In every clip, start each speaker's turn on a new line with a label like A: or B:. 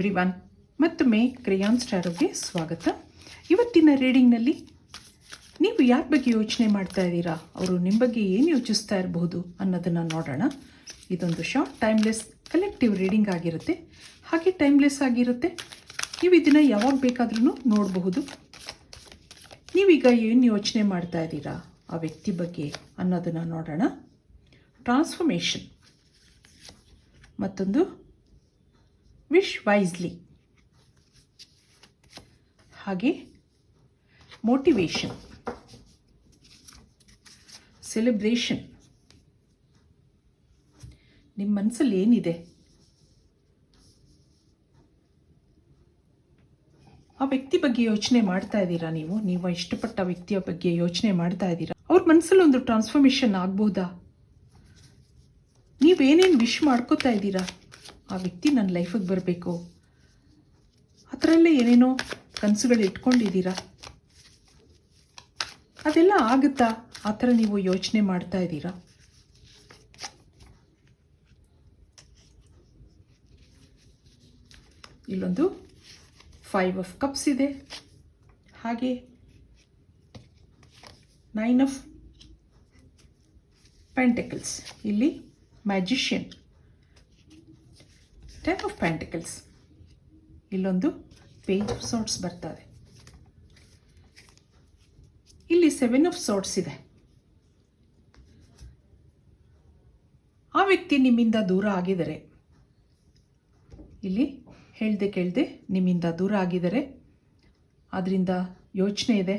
A: Every one ಮತ್ತೊಮ್ಮೆ ಕ್ರೇಯಾನ್ ಸ್ಟಾರೋಗೆ ಸ್ವಾಗತ. ಇವತ್ತಿನ ರೀಡಿಂಗ್ನಲ್ಲಿ ನೀವು ಯಾರ ಬಗ್ಗೆ ಯೋಚನೆ ಮಾಡ್ತಾ ಇದ್ದೀರಾ? ಅವರು ನಿಮ್ಮ ಬಗ್ಗೆ ಏನು ಯೋಚಿಸ್ತಾ ಇರಬಹುದು ಅನ್ನೋದನ್ನು ನೋಡೋಣ. ಇದೊಂದು ಶಾರ್ಟ್, ಟೈಮ್ಲೆಸ್, ಕಲೆಕ್ಟಿವ್ ರೀಡಿಂಗ್ ಆಗಿರುತ್ತೆ. ಹಾಗೆ ಟೈಮ್ಲೆಸ್ ಆಗಿರುತ್ತೆ. ನೀವು ಇದನ್ನು ಯಾವಾಗ ಬೇಕಾದ್ರೂ ನೋಡಬಹುದು. ನೀವೀಗ ಏನು ಯೋಚನೆ ಮಾಡ್ತಾ ಇದ್ದೀರಾ ಆ ವ್ಯಕ್ತಿ ಬಗ್ಗೆ ಅನ್ನೋದನ್ನು ನೋಡೋಣ. ಟ್ರಾನ್ಸ್ಫಾರ್ಮೇಷನ್. ಮತ್ತೊಂದು ವಿಶ್ ವೈಸ್ಲಿ. ಹಾಗೆ ಮೋಟಿವೇಶನ್ ಸೆಲೆಬ್ರೇಷನ್. ನಿಮ್ಮ ಮನಸ್ಸಲ್ಲಿ ಏನಿದೆ? ಆ ವ್ಯಕ್ತಿ ಬಗ್ಗೆ ಯೋಚನೆ ಮಾಡ್ತಾ ಇದ್ದೀರಾ ನೀವು? ನೀವು ಇಷ್ಟಪಟ್ಟ ವ್ಯಕ್ತಿಯ ಬಗ್ಗೆ ಯೋಚನೆ ಮಾಡ್ತಾ ಇದ್ದೀರಾ? ಅವ್ರ ಮನಸ್ಸಲ್ಲಿ ಒಂದು ಟ್ರಾನ್ಸ್ಫಾರ್ಮೇಷನ್ ಆಗ್ಬೋದಾ? ನೀವೇನೇನು ವಿಶ್ ಮಾಡ್ಕೋತಾ ಇದ್ದೀರಾ? ಆ ವ್ಯಕ್ತಿ ನನ್ನ ಲೈಫಿಗೆ ಬರಬೇಕು. ಅದರಲ್ಲೇ ಏನೇನೋ ಕನಸುಗಳು ಇಟ್ಕೊಂಡಿದ್ದೀರಾ? ಅದೆಲ್ಲ ಆಗುತ್ತಾ? ಆ ಥರ ನೀವು ಯೋಚನೆ ಮಾಡ್ತಾ ಇದ್ದೀರಾ? ಇಲ್ಲೊಂದು ಫೈವ್ ಆಫ್ ಕಪ್ಸ್ ಇದೆ. ಹಾಗೆ ನೈನ್ ಆಫ್ ಪೆಂಟಕಲ್ಸ್ ಇಲ್ಲಿ ಮ್ಯಾಜಿಷಿಯನ್ ಟೆನ್ ಆಫ್ ಪ್ಯಾಂಟಿಕಲ್ಸ್ ಇಲ್ಲೊಂದು ಪೇಜ್ ಆಫ್ ಸಾಟ್ಸ್ ಬರ್ತದೆ. ಇಲ್ಲಿ ಸೆವೆನ್ ಆಫ್ ಸಾಟ್ಸ್ ಇದೆ. ಆ ವ್ಯಕ್ತಿ ನಿಮ್ಮಿಂದ ದೂರ ಆಗಿದ್ದಾರೆ ಇಲ್ಲಿ ಹೇಳ್ದೆ ಕೇಳ್ದೆ ನಿಮ್ಮಿಂದ ದೂರ ಆಗಿದ್ದಾರೆ ಅದರಿಂದ ಯೋಚನೆ ಇದೆ.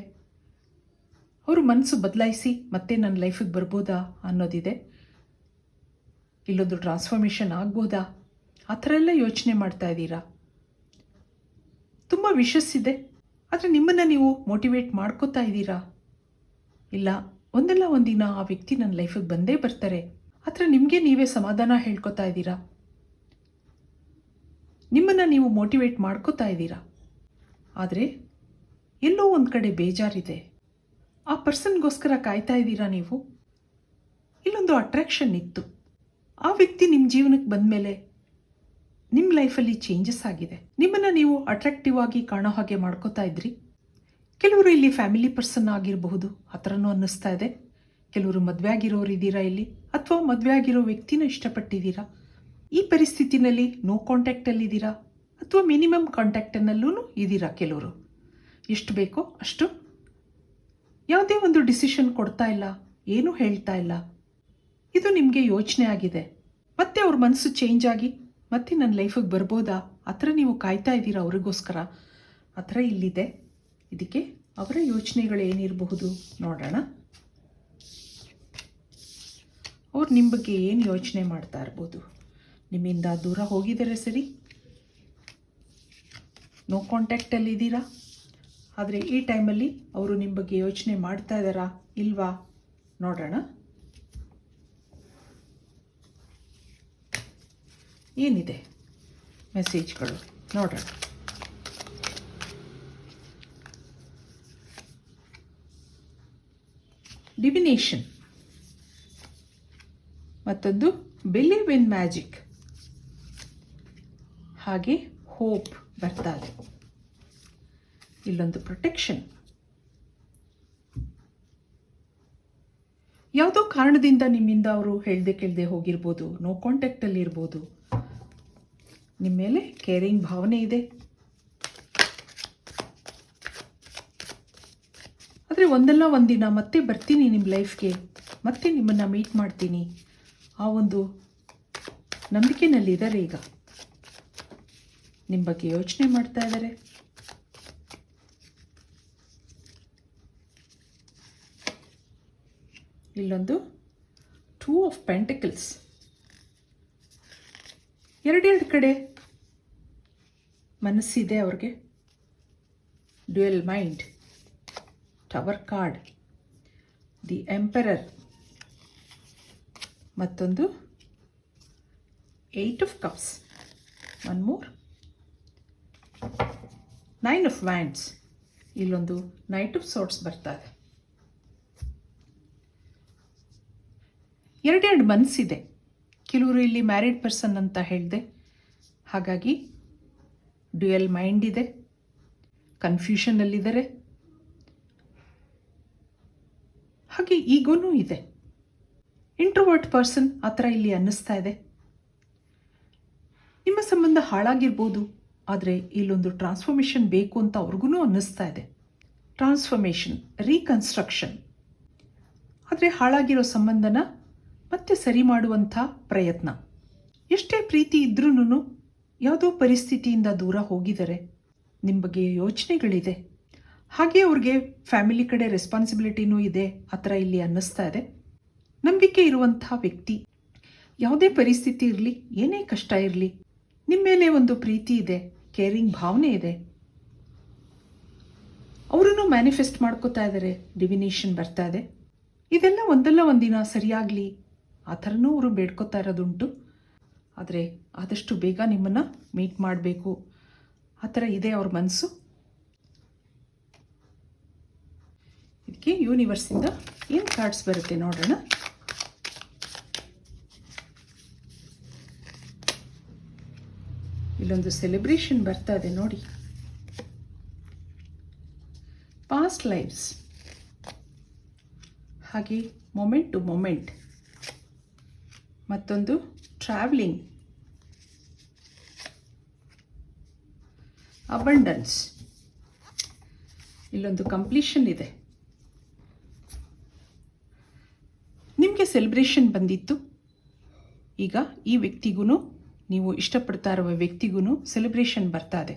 A: ಅವರು ಮನಸ್ಸು ಬದಲಾಯಿಸಿ ಮತ್ತೆ ನನ್ನ ಲೈಫಿಗೆ ಬರ್ಬೋದಾ ಅನ್ನೋದಿದೆ. ಇಲ್ಲೊಂದು ಟ್ರಾನ್ಸ್ಫಾರ್ಮೇಷನ್ ಆಗ್ಬೋದಾ? ಆ ಥರ ಎಲ್ಲ ಯೋಚನೆ ಮಾಡ್ತಾ ಇದ್ದೀರಾ? ತುಂಬ ವಿಶಸ್ ಇದೆ ಆದರೆ ನಿಮ್ಮನ್ನು ನೀವು ಮೋಟಿವೇಟ್ ಮಾಡ್ಕೋತಾ ಇದ್ದೀರಾ? ಇಲ್ಲ, ಒಂದಲ್ಲ ಒಂದಿನ ಆ ವ್ಯಕ್ತಿ ನನ್ನ ಲೈಫಿಗೆ ಬಂದೇ ಬರ್ತಾರೆ. ಆದರೆ ನಿಮಗೆ ನೀವೇ ಸಮಾಧಾನ ಹೇಳ್ಕೊತಾ ಇದ್ದೀರಾ? ನಿಮ್ಮನ್ನು ನೀವು ಮೋಟಿವೇಟ್ ಮಾಡ್ಕೋತಾ ಇದ್ದೀರಾ? ಆದರೆ ಎಲ್ಲೋ ಒಂದು ಕಡೆ ಬೇಜಾರಿದೆ. ಆ ಪರ್ಸನ್ಗೋಸ್ಕರ ಕಾಯ್ತಾ ಇದ್ದೀರಾ ನೀವು? ಇಲ್ಲೊಂದು ಅಟ್ರಾಕ್ಷನ್ ಇತ್ತು. ಆ ವ್ಯಕ್ತಿ ನಿಮ್ಮ ಜೀವನಕ್ಕೆ ಬಂದಮೇಲೆ ನಿಮ್ಮ ಲೈಫಲ್ಲಿ ಚೇಂಜಸ್ ಆಗಿದೆ. ನಿಮ್ಮನ್ನು ನೀವು ಅಟ್ರಾಕ್ಟಿವ್ ಆಗಿ ಕಾಣೋ ಹಾಗೆ ಮಾಡ್ಕೋತಾ ಇದ್ರಿ? ಕೆಲವರು ಇಲ್ಲಿ ಫ್ಯಾಮಿಲಿ ಪರ್ಸನ್ ಆಗಿರಬಹುದು, ಆ ಥರನೂ ಅನ್ನಿಸ್ತಾ ಇದೆ. ಕೆಲವರು ಮದುವೆ ಆಗಿರೋರು ಇದ್ದೀರಾ ಇಲ್ಲಿ? ಅಥವಾ ಮದುವೆ ಆಗಿರೋ ವ್ಯಕ್ತಿನ ಇಷ್ಟಪಟ್ಟಿದ್ದೀರಾ? ಈ ಪರಿಸ್ಥಿತಿನಲ್ಲಿ ನೋ ಕಾಂಟ್ಯಾಕ್ಟಲ್ಲಿದ್ದೀರಾ ಅಥವಾ ಮಿನಿಮಮ್ ಕಾಂಟ್ಯಾಕ್ಟನ್ನಲ್ಲೂ ಇದ್ದೀರಾ ಕೆಲವರು? ಎಷ್ಟು ಬೇಕೋ ಅಷ್ಟು. ಯಾವುದೇ ಒಂದು ಡಿಸಿಷನ್ ಕೊಡ್ತಾ ಇಲ್ಲ, ಏನೂ ಹೇಳ್ತಾ ಇಲ್ಲ. ಇದು ನಿಮಗೆ ಯೋಚನೆ ಆಗಿದೆ. ಮತ್ತೆ ಅವ್ರ ಮನಸ್ಸು ಚೇಂಜ್ ಆಗಿ ಮತ್ತೆ ನನ್ನ ಲೈಫಿಗೆ ಬರ್ಬೋದಾ? ಆ ಥರ ನೀವು ಕಾಯ್ತಾ ಇದ್ದೀರಾ ಅವ್ರಿಗೋಸ್ಕರ? ಆ ಥರ ಇಲ್ಲಿದೆ. ಇದಕ್ಕೆ ಅವರ ಯೋಚನೆಗಳು ಏನಿರಬಹುದು ನೋಡೋಣ. ಅವ್ರು ನಿಮ್ಮ ಬಗ್ಗೆ ಏನು ಯೋಚನೆ ಮಾಡ್ತಾ ಇರ್ಬೋದು? ನಿಮ್ಮಿಂದ ದೂರ ಹೋಗಿದ್ದಾರೆ ಸರಿ? ನೋ ಕಾಂಟ್ಯಾಕ್ಟಲ್ಲಿ ಇದ್ದೀರಾ? ಆದರೆ ಈ ಟೈಮಲ್ಲಿ ಅವರು ನಿಮ್ಮ ಬಗ್ಗೆ ಯೋಚನೆ ಮಾಡ್ತಾ ಇದ್ದಾರಾ ಇಲ್ವಾ? ನೋಡೋಣ. ಏನಿದೆ? ಮೆಸೇಜ್ಗಳು ನೋಡೋಣ. ಡಿವಿನೇಷನ್ ಮತ್ತೊಂದು ಬಿಲೀವ್ ಇನ್ ಮ್ಯಾಜಿಕ್ ಹಾಗೆ ಹೋಪ್ ಬರ್ತಾ ಇದೆ ಇಲ್ಲೊಂದು ಪ್ರೊಟೆಕ್ಷನ್ ಯಾವುದೋ ಕಾರಣದಿಂದ ನಿಮ್ಮಿಂದ ಅವರು ಹೇಳದೆ ಕೇಳದೆ ಹೋಗಿರ್ಬೋದು ನೋ ಕಾಂಟ್ಯಾಕ್ಟಲ್ಲಿ ಇರ್ಬೋದು ನಿಮ್ಮ ಮೇಲೆ ಕೇರಿಂಗ್ ಭಾವನೆ ಇದೆ. ಆದರೆ ಒಂದಲ್ಲ ಒಂದಿನ ಮತ್ತೆ ಬರ್ತೀನಿ ನಿಮ್ಮ ಲೈಫ್ಗೆ ಮತ್ತೆ ನಿಮ್ಮನ್ನು ಮೀಟ್ ಮಾಡ್ತೀನಿ. ಆ ಒಂದು ನಂಬಿಕೆನಲ್ಲಿದ್ದಾರೆ ಈಗ. ನಿಮ್ಮ ಬಗ್ಗೆ ಯೋಚನೆ ಮಾಡ್ತಾ ಇದ್ದಾರೆ. ಇಲ್ಲೊಂದು ಟೂ ಆಫ್ ಪೆಂಟಿಕಲ್ಸ್ ಎರಡೆರಡು ಕಡೆ ಮನಸ್ಸಿದೆ ಅವ್ರಿಗೆ. Dual mind tower card the emperor ಮತ್ತೊಂದು eight of cups one more nine of wands ಇಲ್ಲೊಂದು ನೈಟ್ ಆಫ್ ಸೋಟ್ಸ್ ಬರ್ತಾ ಇದೆ ಎರಡೆರಡು ಮನಸ್ಸಿದೆ. ಕೆಲವರು ಇಲ್ಲಿ ಮ್ಯಾರಿಡ್ ಪರ್ಸನ್ ಅಂತ ಹೇಳಿದೆ. ಹಾಗಾಗಿ ಡ್ಯುಯಲ್ ಮೈಂಡ್ ಇದೆ ಕನ್ಫ್ಯೂಷನಲ್ಲಿದ್ದಾರೆ ಹಾಗೆ ಈಗೂ ಇದೆ. ಇಂಟ್ರೋವರ್ಟ್ ಪರ್ಸನ್ ಆ ಥರ ಇಲ್ಲಿ ಅನ್ನಿಸ್ತಾ ಇದೆ. ನಿಮ್ಮ ಸಂಬಂಧ ಹಾಳಾಗಿರ್ಬೋದು, ಆದರೆ ಇಲ್ಲೊಂದು ಟ್ರಾನ್ಸ್ಫಾರ್ಮೇಷನ್ ಬೇಕು ಅಂತ ಅವ್ರಿಗೂ ಅನ್ನಿಸ್ತಾ ಇದೆ. Transformation, reconstruction. ಆದರೆ ಹಾಳಾಗಿರೋ ಸಂಬಂಧನ ಮತ್ತೆ ಸರಿ ಮಾಡುವಂಥ ಪ್ರಯತ್ನ. ಎಷ್ಟೇ ಪ್ರೀತಿ ಇದ್ರೂ ಯಾವುದೋ ಪರಿಸ್ಥಿತಿಯಿಂದ ದೂರ ಹೋಗಿದ್ದಾರೆ ನಿಮ್ಮ ಬಗ್ಗೆ ಯೋಚನೆಗಳಿದೆ. ಹಾಗೆ ಅವ್ರಿಗೆ ಫ್ಯಾಮಿಲಿ ಕಡೆ ರೆಸ್ಪಾನ್ಸಿಬಿಲಿಟಿನೂ ಇದೆ, ಆ ಥರ ಇಲ್ಲಿ ಅನ್ನಿಸ್ತಾ ಇದೆ. ನಂಬಿಕೆ ಇರುವಂಥ ವ್ಯಕ್ತಿ, ಯಾವುದೇ ಪರಿಸ್ಥಿತಿ ಇರಲಿ, ಏನೇ ಕಷ್ಟ ಇರಲಿ ನಿಮ್ಮ ಮೇಲೆ ಒಂದು ಪ್ರೀತಿ ಇದೆ, ಕೇರಿಂಗ್ ಭಾವನೆ ಇದೆ. ಅವರನ್ನು ಮ್ಯಾನಿಫೆಸ್ಟ್ ಮಾಡ್ಕೋತಾ ಇದ್ದಾರೆ, ಡಿವಿನೇಷನ್ ಬರ್ತಾ ಇದೆ. ಇದೆಲ್ಲ ಒಂದಲ್ಲ ಒಂದಿನ ಸರಿಯಾಗಲಿ ಆ ಥರನೂ ಅವರು ಬೇಡ್ಕೋತಾ ಇರೋದುಂಟು. ಆದರೆ ಆದಷ್ಟು ಬೇಗ ನಿಮ್ಮನ್ನು ಮೀಟ್ ಮಾಡಬೇಕು. ಆ ಥರ ಇದೆ ಅವ್ರ ಮನಸ್ಸು ಇದಕ್ಕೆ ಯೂನಿವರ್ಸಿಂದ ಏನು ಕಾರ್ಡ್ಸ್ ಬರುತ್ತೆ ನೋಡೋಣ. ಇಲ್ಲೊಂದು ಸೆಲೆಬ್ರೇಷನ್ ಬರ್ತಾ ಇದೆ ನೋಡಿ. ಪಾಸ್ಟ್ ಲೈಫ್ಸ್ ಹಾಗೆ ಮೊಮೆಂಟ್ ಟು ಮೊಮೆಂಟ್ ಮತ್ತೊಂದು ಟ್ರಾವೆಲಿಂಗ್ ಅಬಂಡನ್ಸ್ ಇಲ್ಲೊಂದು ಕಂಪ್ಲೀಷನ್ ಇದೆ. ನಿಮಗೆ ಸೆಲೆಬ್ರೇಷನ್ ಬಂದಿತ್ತು. ಈಗ ಈ ವ್ಯಕ್ತಿಗೂ ನೀವು ಇಷ್ಟಪಡ್ತಾ ಇರುವ ವ್ಯಕ್ತಿಗೂ ಸೆಲೆಬ್ರೇಷನ್ ಬರ್ತಾ ಇದೆ.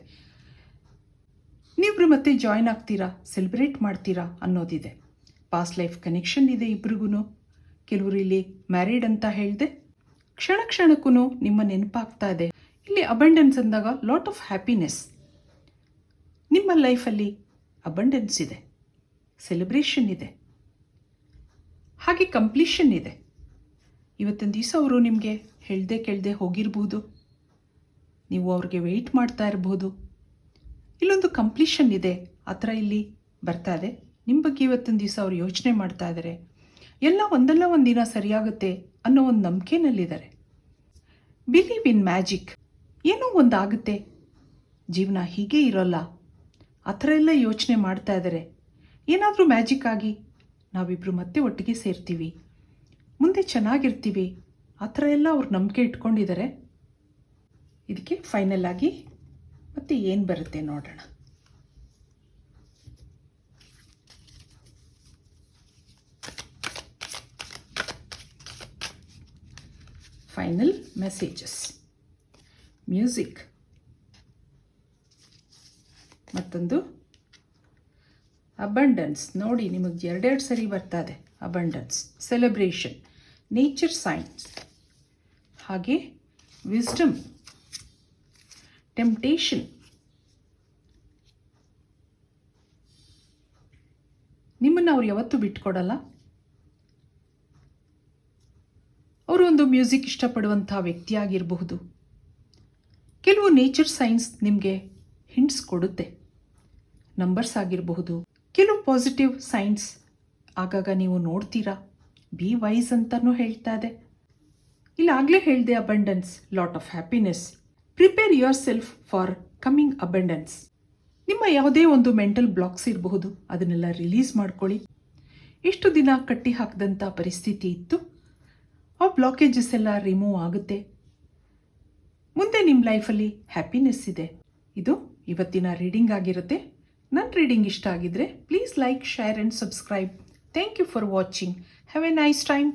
A: ನೀವು ಮತ್ತೆ ಜಾಯ್ನ್ ಆಗ್ತೀರಾ ಸೆಲೆಬ್ರೇಟ್ ಮಾಡ್ತೀರಾ ಅನ್ನೋದಿದೆ. ಪಾಸ್ಟ್ ಲೈಫ್ ಕನೆಕ್ಷನ್ ಇದೆ ಇಬ್ರಿಗೂ ಕೆಲವರು ಇಲ್ಲಿ ಮ್ಯಾರಿಡ್ ಅಂತ ಹೇಳಿದೆ. ಕ್ಷಣ ಕ್ಷಣಕ್ಕೂ ನಿಮ್ಮ ನೆನಪಾಗ್ತಾ ಇದೆ. ಇಲ್ಲಿ ಅಬಂಡೆನ್ಸ್ ಅಂದಾಗ ಲಾಟ್ ಆಫ್ ಹ್ಯಾಪಿನೆಸ್ ನಿಮ್ಮ ಲೈಫಲ್ಲಿ ಅಬಂಡೆನ್ಸ್ ಇದೆ. ಸೆಲೆಬ್ರೇಷನ್ ಇದೆ. ಹಾಗೆ ಕಂಪ್ಲೀಷನ್ ಇದೆ. ಇವತ್ತಿನ ದಿವಸ ಅವರು ನಿಮಗೆ ಹೇಳ್ದೆ ಕೇಳದೆ ಹೋಗಿರ್ಬೋದು. ನೀವು ಅವ್ರಿಗೆ ವೆಯ್ಟ್ ಮಾಡ್ತಾ ಇರ್ಬೋದು. ಇಲ್ಲೊಂದು ಕಂಪ್ಲೀಷನ್ ಇದೆ. ಆ ಥರ ಇಲ್ಲಿ ಬರ್ತಾ ಇದೆ. ನಿಮ್ಮ ಬಗ್ಗೆ ಇವತ್ತಿನ ದಿವಸ ಅವ್ರು ಯೋಚನೆ ಮಾಡ್ತಾ ಇದ್ದಾರೆ ಎಲ್ಲ ಒಂದಲ್ಲ ಒಂದಿನ ಸರಿಯಾಗುತ್ತೆ ಅನ್ನೋ ಒಂದು ನಂಬಿಕೆನಲ್ಲಿದ್ದಾರೆ. ಬಿಲೀವ್ ಇನ್ ಮ್ಯಾಜಿಕ್ ಏನೋ ಒಂದಾಗುತ್ತೆ. ಜೀವನ ಹೀಗೆ ಇರೋಲ್ಲ. ಆ ಥರ ಎಲ್ಲ ಯೋಚನೆ ಮಾಡ್ತಾ ಇದ್ದಾರೆ. ಏನಾದರೂ ಮ್ಯಾಜಿಕ್ ಆಗಿ ನಾವಿಬ್ಬರು ಮತ್ತೆ ಒಟ್ಟಿಗೆ ಸೇರ್ತೀವಿ. ಮುಂದೆ ಚೆನ್ನಾಗಿರ್ತೀವಿ. ಆ ಥರ ಎಲ್ಲ ಅವ್ರು ನಂಬಿಕೆ ಇಟ್ಕೊಂಡಿದ್ದಾರೆ. ಇದಕ್ಕೆ ಫೈನಲ್ ಆಗಿ ಮತ್ತೆ ಏನು ಬರುತ್ತೆ ನೋಡೋಣ. Final messages. ಮ್ಯೂಸಿಕ್ ಮತ್ತೊಂದು. ಅಬಂಡನ್ಸ್ ನೋಡಿ, ನಿಮಗೆ ಎರಡೆರಡು ಸರಿ ಬರ್ತಾ ಇದೆ ಅಬಂಡನ್ಸ್ ಸೆಲೆಬ್ರೇಷನ್ ನೇಚರ್ ಸೈನ್ಸ್ ಹಾಗೆ ವಿಸ್ಡಮ್ ಟೆಂಪ್ಟೇಷನ್ ನಿಮ್ಮನ್ನು ಅವ್ರು ಯಾವತ್ತೂ ಬಿಟ್ಕೊಡಲ್ಲ ಅವರು ಒಂದು ಮ್ಯೂಸಿಕ್ ಇಷ್ಟಪಡುವಂಥ ವ್ಯಕ್ತಿಯಾಗಿರಬಹುದು. ಕೆಲವು ನೇಚರ್ ಸೈನ್ಸ್ ನಿಮಗೆ ಹಿಂಟ್ಸ್ ಕೊಡುತ್ತೆ. ನಂಬರ್ಸ್ ಆಗಿರಬಹುದು. ಕೆಲವು ಪಾಸಿಟಿವ್ ಸೈನ್ಸ್ ಆಗಾಗ ನೀವು ನೋಡ್ತೀರಾ? ಬಿ ವೈಸ್ ಅಂತಲೂ ಹೇಳ್ತಾ ಇದೆ. ಇಲ್ಲಿ, ಆಗಲೇ ಹೇಳಿದೆ abundance, lot of happiness. Prepare yourself for coming abundance. ನಿಮ್ಮ ಯಾವುದೇ ಒಂದು ಮೆಂಟಲ್ ಬ್ಲಾಕ್ಸ್ ಇರಬಹುದು. ಅದನ್ನೆಲ್ಲ ರಿಲೀಸ್ ಮಾಡ್ಕೊಳ್ಳಿ. ಎಷ್ಟು ದಿನ ಕಟ್ಟಿ ಹಾಕಿದಂಥ ಪರಿಸ್ಥಿತಿ ಇತ್ತು? ಆ ಬ್ಲಾಕೇಜಸ್ ಎಲ್ಲ ರಿಮೂವ್ ಆಗುತ್ತೆ. ಮುಂದೆ ನಿಮ್ಮ ಲೈಫಲ್ಲಿ ಹ್ಯಾಪಿನೆಸ್ ಇದೆ. ಇದು ಇವತ್ತಿನ ರೀಡಿಂಗ್ ಆಗಿರುತ್ತೆ. ನನ್ನ ರೀಡಿಂಗ್ ಇಷ್ಟ ಆಗಿದ್ರೆ please like share and subscribe thank you for watching have a nice time